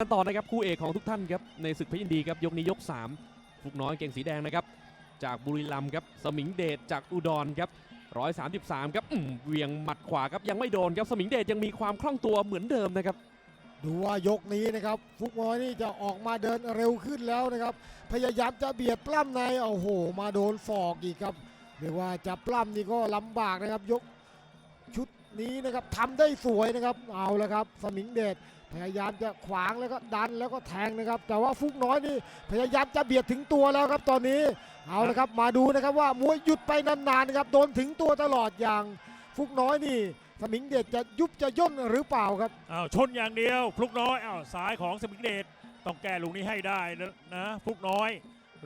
กันต่อนะครับคู่เอกของทุกท่านครับในศึกพยินดีครับยกนี้ยก 3 ฟุกน้อยเก่งสีแดงนะครับจากบุรีรัมย์ครับสมิงเดชจากอุดรครับ133ครับอืมเวียงหมัดขวาครับยังไม่โดนครับสมิงเดชยังมีความคล่องตัวเหมือนเดิมนะครับดูว่ายกนี้นะครับฟุกน้อยนี่จะออกมาเดินเร็วขึ้นแล้วนะครับพยายามจะเบียดปล้ำในโอ้โห มาโดนศอกอีกครับเรียกว่าจะปล้ำนี่ก็ลำบากนะครับยกชุดนี้นะครับทำได้สวยนะครับเอาล้วครับ สมิงเดช พยายามจะขวางแล้วก็ดันแล้วก็แทงนะครับ แต่ว่าฟุกน้อยนี่พยายามจะเบียดถึงตัวแล้วครับตอนนี้เอาละครับมาดูนะครับว่ามวยหยุดไปนานๆนะครับโดนถึงตัวตลอดอย่างฟุกน้อยนี่สมิงเดชจะยุบจะย่นหรือเปล่าครับอ้าวชนอย่างเดียวฟุกน้อยอ้าวซ้ายของสมิงเดชต้องแก้ลูกนี้ให้ได้นะนะฟุกน้อย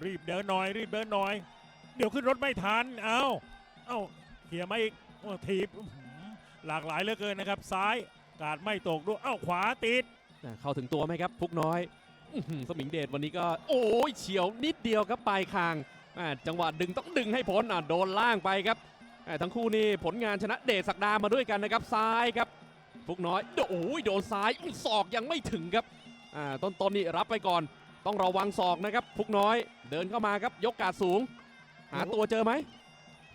รีบเดินหน่อย รีบเดินหน่อย เดี๋ยวขึ้นรถไม่ทันเอ้าเอ้าเขี่ยไมาอีกโอ้ถีบหลากหลายเหลือเกินนะครับซ้าย กาดไม่ตกด้วยเอ้าขวาติดอ่าเข้าถึงตัวไหมครับฟุกน้อยอื้อหือสมิงเดชวันนี้ก็ โอ้ยเฉียวนิดเดียวครับปลายคางอ่าจังหวะดึงต้องดึงให้พ้นอะโดนล่างไปครับอ่าทั้งคู่นี่ผลงานชนะเดชศักดามาด้วยกันนะครับซ้ายครับฟุกน้อยโอ้ยโดนซ้ายอุ้ยศอกยังไม่ถึงครับอ่าต้นๆนี่รับไปก่อน ต้องระวังศอกนะครับฟุกน้อยเดินเข้ามาครับยกกาดสูง หาตัวเจอไหม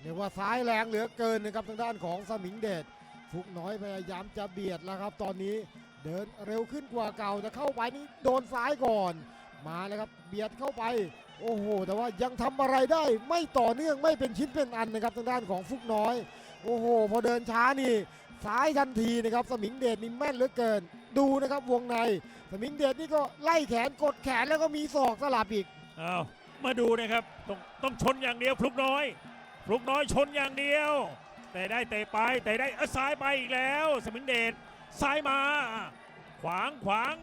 เรียกว่าซ้ายแรงเหลือเกินนะครับทางด้านของสมิงเดช ฟุกน้อยพยายามจะเบียดแล้วครับ ตอนนี้เดินเร็วขึ้นกว่าเก่าแต่เข้าไปนี่โดนซ้ายก่อน มาแล้วครับเบียดเข้าไป โอ้โห แต่ว่ายังทำอะไรได้ไม่ต่อเนื่องไม่เป็นชิ้นเป็นอันนะครับทางด้านของฟุกน้อย โอ้โห พอเดินช้านี่ซ้ายทันทีนะครับ สมิงเดชนี่แม่นเหลือเกิน ดูนะครับวงใน สมิงเดชนี่ก็ไล่แขนกดแขนแล้วก็มีศอกสลับอีกอ้าวมาดูนะครับต้องต้องชนอย่างเดียวฟลุกน้อยฟลุกน้อยชนอย่างเดียว แต่ได้เตะไปแต่ได้เอ้าซ้ายไปอีกแล้ว สมิงเดชซ้ายมา ขวางขวาง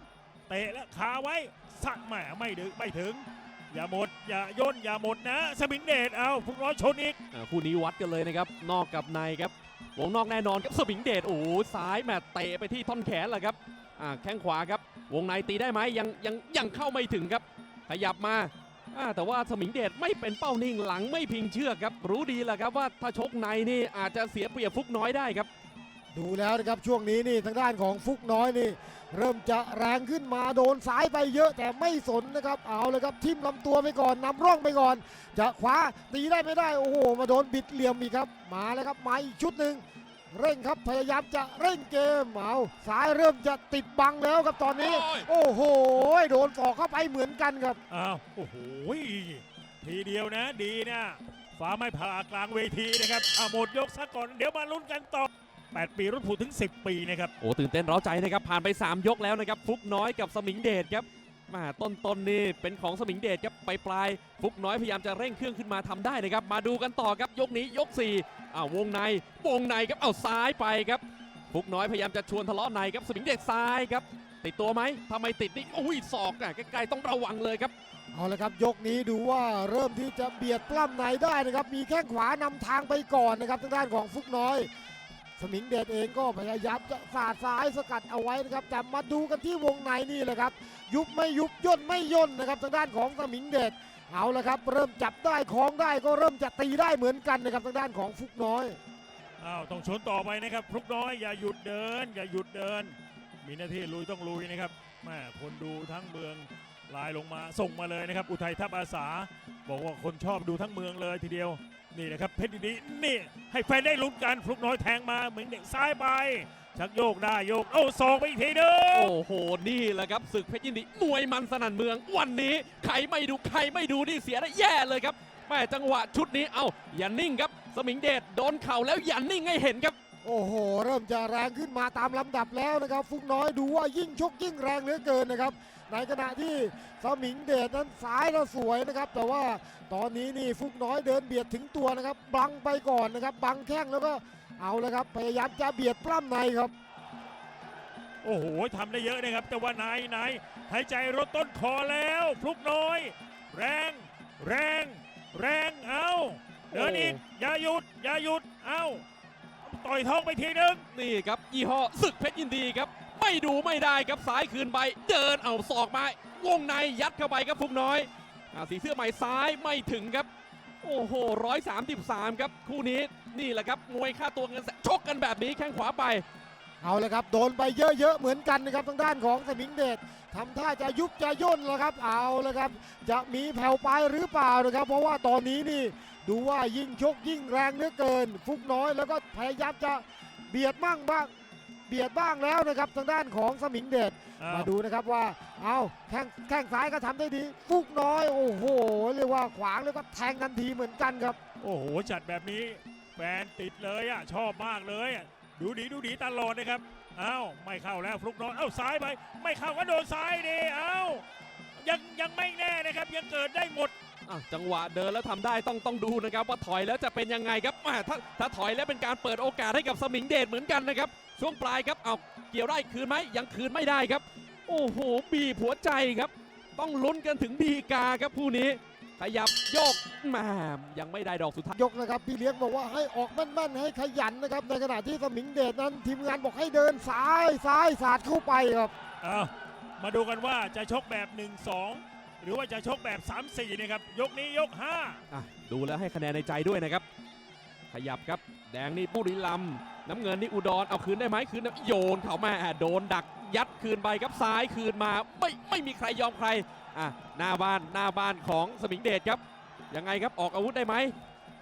เตะแล้วคาไว้สักแหมไม่ดึงไม่ถึง อย่าหมด อย่าย่นอย่าหมดนะ สมิงเดชเอาฟลุกน้อยชนอีกคู่นี้วัดกันเลยนะครับ นอกกับในครับวงนอกแน่นอนครับสมิงเดชโอ้ซ้ายแมเตะไปที่ท่อนแขนแหละครับแข้งขวาครับ วงในตีได้ไหมยังยังยังเข้าไม่ถึงครับ ขยับมา แต่ว่าสมิงเดชไม่เป็นเป้านิ่งหลังไม่พิงเชือกครับ รู้ดีแหละครับว่าถ้าชกในนี่อาจจะเสียเปรียบฟุกน้อยได้ครับ ดูแล้วนะครับช่วงนี้นี่ทางด้านของฟุกน้อยนี่ เริ่มจะแรงขึ้นมาโดนซ้ายไปเยอะแต่ไม่สนนะครับเอาเลยครับทิ่มลำตัวไปก่อนนำร่องไปก่อน จะขวาตีได้ไม่ได้โอ้โหมาโดนบิดเหลี่ยมอีกครับ มาแล้วครับมาอีกชุดหนึ่ง เร่งครับพยายามจะเร่งเกมเอาซ้ายเริ่มจะติดบังแล้วครับตอนนี้ โอ้ย โอ้โหโดนศอกเข้าไปเหมือนกันครับ อ้าวโอ้โหทีเดียวนะดีนะฟ้าไม่ผ่ากลางเวทีนะครับเอาหมดยกซะก่อนเดี๋ยวมาลุ้นกันต่อ 8 ปีรุ่นผูถึง 10 ปีนะครับ โอ้ตื่นเต้นเร้าใจนะครับ ผ่านไป 3 ยกแล้วนะครับฟุกน้อยกับสมิงเดชครับ มาต้นต้นๆนี่เป็นของสมิงเดชครับไปปลายฟุกน้อยพยายามจะเร่งเครื่องขึ้นมาทำได้นะครับ มาดูกันต่อครับยกนี้ยก4อ้าววงในวงในครับเอาซ้ายไปครับฟุกน้อยพยายามจะชวนทะเลาะในครับสมิงเดชซ้ายครับ ติดตัวไหมทำไมติดนี่อุ้ยศอกอะใกล้ๆต้องระวังเลยครับเอาละครับยกนี้ดูว่าเริ่มที่จะเบียดปล้ำในได้นะครับ มีแข้งขวานำทางไปก่อนนะครับทางด้านของฟุกน้อย สมิงเดชเองก็พยายามจะสาดซ้ายสกัดเอาไว้นะครับแต่มาดูกันที่วงในนี่แหละครับ ยุบไม่ยุบย่นไม่ย่นนะครับทางด้านของสมิงเดชเอาละครับ เริ่มจับได้คล้องได้ก็เริ่มจะตีได้เหมือนกันนะครับทางด้านของฟุกน้อยอ้าวต้องชนต่อไปนะครับพลุกน้อยอย่าหยุดเดิน อย่าหยุดเดิน มีหน้าที่ลุยต้องลุยนะครับแม่คนดูทั้งเมืองลายลงมาส่งมาเลยนะครับ อุทัยทัพอาสา บอกว่าคนชอบดูทั้งเมืองเลยทีเดียว นี่นะครับเพชรดีนี่ให้แฟนได้ลุ้นกันฟลุกน้อยแทงมาเหมือนเด็กซ้ายไปชักโยกได้โยกโอ้สองไปอีกทีนึงโอ้โหนี่แหละครับศึกเพชรยินดีมวยมันสนั่นเมือง วันนี้ใครไม่ดูใครไม่ดูนี่เสียได้แย่เลยครับแม่จังหวะชุดนี้เอ้าอย่านิ่งครับ สมิงเดชโดนเข่าแล้วอย่านิ่งให้เห็นครับ โอ้โห เริ่มจะแรงขึ้นมาตามลำดับแล้วนะครับ ฟุกน้อยดูว่ายิ่งชกยิ่งแรงเหลือเกินนะครับ ในขณะที่สมิงเดชนั้นซ้ายแล้วสวยนะครับ แต่ว่าตอนนี้นี่ฟุกน้อยเดินเบียดถึงตัวนะครับ บังไปก่อนนะครับ บังแข้งแล้วก็เอาแล้วครับ พยายามจะเบียดปล้ำในครับ โอ้โหทำได้เยอะนะครับ แต่ว่านายนายหายใจรถต้นคอแล้วพลุกน้อย แรง แรง แรงเอาเดินอีกอย่าหยุดอย่าหยุดเอา ต่อยท้องไปทีนึงนี่ครับยี่ห้อศึกเพชรยินดีครับ ไม่ดูไม่ได้ครับสายคืนไปเดินเอาศอกมาวงในยัดเข้าไปครับฟุกน้อยอ่าสีเสื้อใหม่ซ้ายไม่ถึงครับ โอ้โห133ครับคู่นี้นี่แหละครับมวยค่าตัวเงินแสนชกกันแบบนี้แข้งขวาไป เอาเลยครับ โดนไปเยอะๆเหมือนกันนะครับทางด้านของสมิงเดช ทำท่าจะยุบจะย่นแล้วครับเอาแล้วครับ จะมีแผ่วปลายหรือเปล่านะครับ เพราะว่าตอนนี้นี่ดูว่ายิ่งชกยิ่งแรงเหลือเกิน ฟุกน้อยแล้วก็พยายามจะเบียดบ้างบ้างเบียดบ้างแล้วนะครับทางด้านของสมิงเดชอ้าวมาดูนะครับว่าเอาแข้งแข้งซ้ายก็ทำได้ดี ฟุกน้อยโอ้โหเรียกว่าขวางแล้วก็แทงทันทีเหมือนกันครับ โอ้โหจัดแบบนี้แฟนติดเลยอะชอบมากเลยอะดูดีดูดีตลอดนะครับเอ้าไม่เข้าแล้วฟลุกน้อยเอ้าซ้ายไป ไม่เข้าก็โดนซ้ายดิเอ้ายังยังไม่แน่นะครับยังเกิดได้หมดอะจังหวะเดินแล้วทำได้ต้องต้องดูนะครับว่าถอยแล้วจะเป็นยังไงครับถ้าถ้าถอยแล้วเป็นการเปิดโอกาสให้กับสมิงเดชเหมือนกันนะครับ ช่วงปลายครับเอาเกี่ยวได้คืนไหมยังคืนไม่ได้ครับ โอ้โหบีบหัวใจครับ ต้องลุ้นกันถึงดีกาครับผู้นี้ ขยับโยกแหมยังไม่ได้ดอกสุดท้ายยกนะครับพี่เลี้ยงบอกว่าให้ออกแม่นๆให้ขยันนะครับในขณะที่สมิงเดชนั้น ทีมงานบอกให้เดินซ้ายซ้ายสาดเข้าไปครับเอามาดูกันว่าจะชกแบบ 1-2 หรือว่าจะชกแบบ 3-4นะครับยกนี้ยก5อะดูแล้วให้คะแนนในใจด้วยนะครับ ขยับครับแดงนี่ปุริลัมย์น้ำเงินนี่อุดรเอาคืนได้ไหมคืนได้โยนเข้ามาอะโดนดัก ยัดคืนไปครับซ้ายคืนมาไม่ไม่มีใครยอมใครอะหน้าบ้านหน้าบ้านของสมิงเดชครับยังไงครับออกอาวุธได้ไหม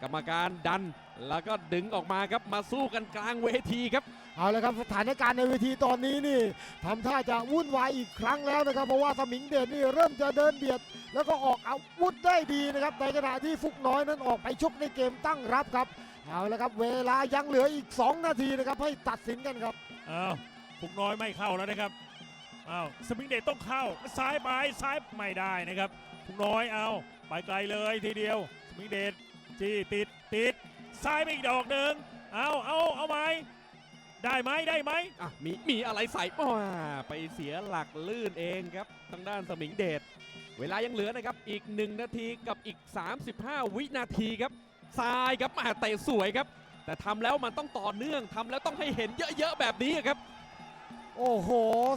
กรรมการดันแล้วก็ดึงออกมาครับมาสู้กันกลางเวทีครับเอาละครับสถานการณ์ในเวทีตอนนี้นี่ทำท่าจะวุ่นวายอีกครั้งแล้วนะครับ เพราะว่าสมิงเดชนี่เริ่มจะเดินเบียด แล้วก็ออกอาวุธได้ดีนะครับในขณะที่ฟุกน้อยนั้นออกไปชกในเกมตั้งรับครับเอาละครับเวลายังเหลืออีก 2 นาทีนะครับให้ตัดสินกันครับอ้าว ฟุกน้อยไม่เข้าแล้วนะครับอ้าวสมิงเดชต้องเข้าซ้ายไปซ้ายไม่ได้นะครับฟุกน้อยเอาไปไกลเลยทีเดียว สมิงเดชจี้ติดติดซ้ายไปอีกดอกหนึ่งเอาเอาเอาไหมได้ไหมได้ไหมอะมีมีอะไรใส่ว้าไปเสียหลักลื่นเองครับทางด้านสมิงเดชเวลายังเหลือนะครับอีก 1 นาทีกับอีก 35 วินาทีครับทรายครับมาเตะสวยครับ แต่ทำแล้วมันต้องต่อเนื่องทำแล้วต้องให้เห็นเยอะๆแบบนี้ครับ โอ้โห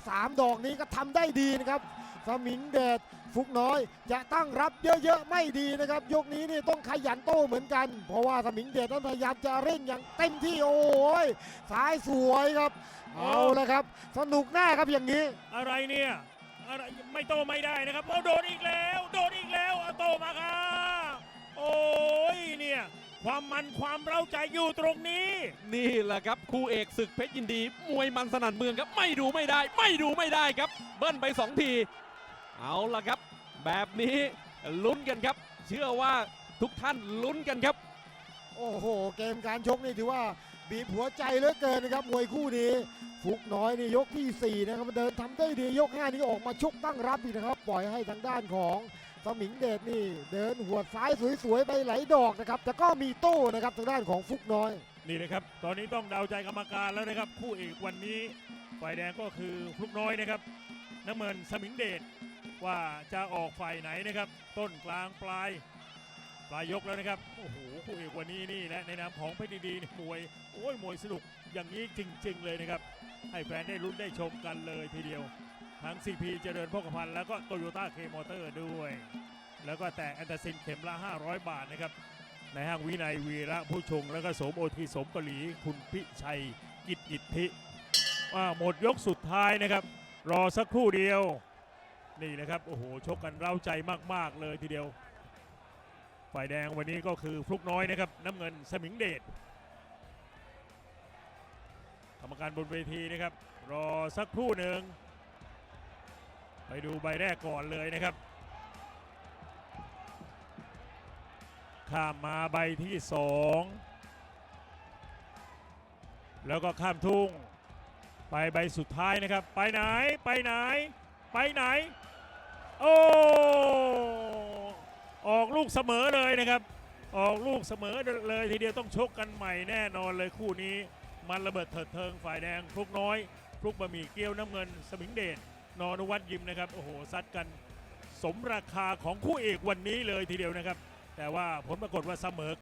สามดอกนี้ก็ทำได้ดีนะครับ สมิงเดชฟุกน้อยจะตั้งรับเยอะๆไม่ดีนะครับ ยกนี้นี่ต้องขยันโต้เหมือนกัน เพราะว่าสมิงเดชนั้นพยายามจะเร่งอย่างเต็มที่โอ้ยซ้ายสวยครับ เอาละครับ สนุกแน่ครับอย่างนี้ อะไรเนี่ยอะไรไม่โตไม่ได้นะครับเอาโดนอีกแล้ว โดนอีกแล้วเอาโตมาครับโอ้ ความมันความเร้าใจอยู่ตรงนี้ นี่แหละครับคู่เอกศึกเพชรยินดี มวยมันสนั่นเมืองครับ ไม่ดูไม่ได้ ไม่ดูไม่ได้ครับ เบิ้ลไปสองที เอาละครับ แบบนี้ลุ้นกันครับ เชื่อว่าทุกท่านลุ้นกันครับ โอ้โห เกมการชกนี่ถือว่าบีบหัวใจเหลือเกินนะครับมวยคู่นี้ ฟุกน้อยนี่ยกที่ 4 นะครับเดินทำได้ดียก 5 นี่ออกมาชกตั้งรับอีกนะครับ ปล่อยให้ทางด้านของ สมิงเดชนี่เดินหัวซ้ายสวยๆไปไหลดอกนะครับแต่ก็มีโต้นะครับทางด้านของฟุกน้อย นี่นะครับ ตอนนี้ต้องเดาใจกรรมการแล้วนะครับ คู่เอกวันนี้ฝ่ายแดงก็คือฟลุกน้อยนะครับ น้ำเงินสมิงเดชว่าจะออกฝ่ายไหนนะครับ ต้นกลางปลาย ปลายยกแล้วนะครับโอ้โหคู่เอกวันนี้นี่และในนามของเพชรดีๆนี่มวยโอ้ยมวยสนุกอย่างนี้จริง ๆ เลยนะครับ ให้แฟนได้ลุ้นได้ชมกันเลยทีเดียว ทั้ง CP เจริญพกพันธ์แล้วก็โตโยต้าเคมอเตอร์ด้วย แล้วก็แต่แอนตาซินเข็มละ 500 บาทนะครับ ในห้างวินัยวีระผู้ชง แล้วก็โสมโอทีสมเกาหลีคุณพิชัยกิจอิทธิอ่าหมดยกสุดท้ายนะครับ รอสักครู่เดียว นี่นะครับ โอ้โห ชกกันเร้าใจมาก ๆ เลยทีเดียว ฝ่ายแดงวันนี้ก็คือฟลุกน้อยนะครับ น้ำเงินสมิงเดชกรรมการบนเวทีนะครับ รอสักครู่หนึ่ง ดูใบแรกก่อนเลยนะครับ ข้ามมาใบที่สองแล้วก็ข้ามทุ่ง ไปใบสุดท้ายนะครับ ไปไหนไปไหน ไปไหน โอ้ออกลูกเสมอเลยนะครับ ออกลูกเสมอเลยทีเดียวต้องชกกันใหม่แน่นอนเลยคู่นี้ มันระเบิดเถิดเทิงฝ่ายแดงฟลุกน้อยฟลุกบะหมี่เกี๊ยวน้ำเงิน สมิงเดช นอนุวัตยิมนะครับโอ้โหซัดกันสมราคาของคู่เอกวันนี้เลยทีเดียวนะครับ แต่ว่าผลปรากฏว่าเสมอ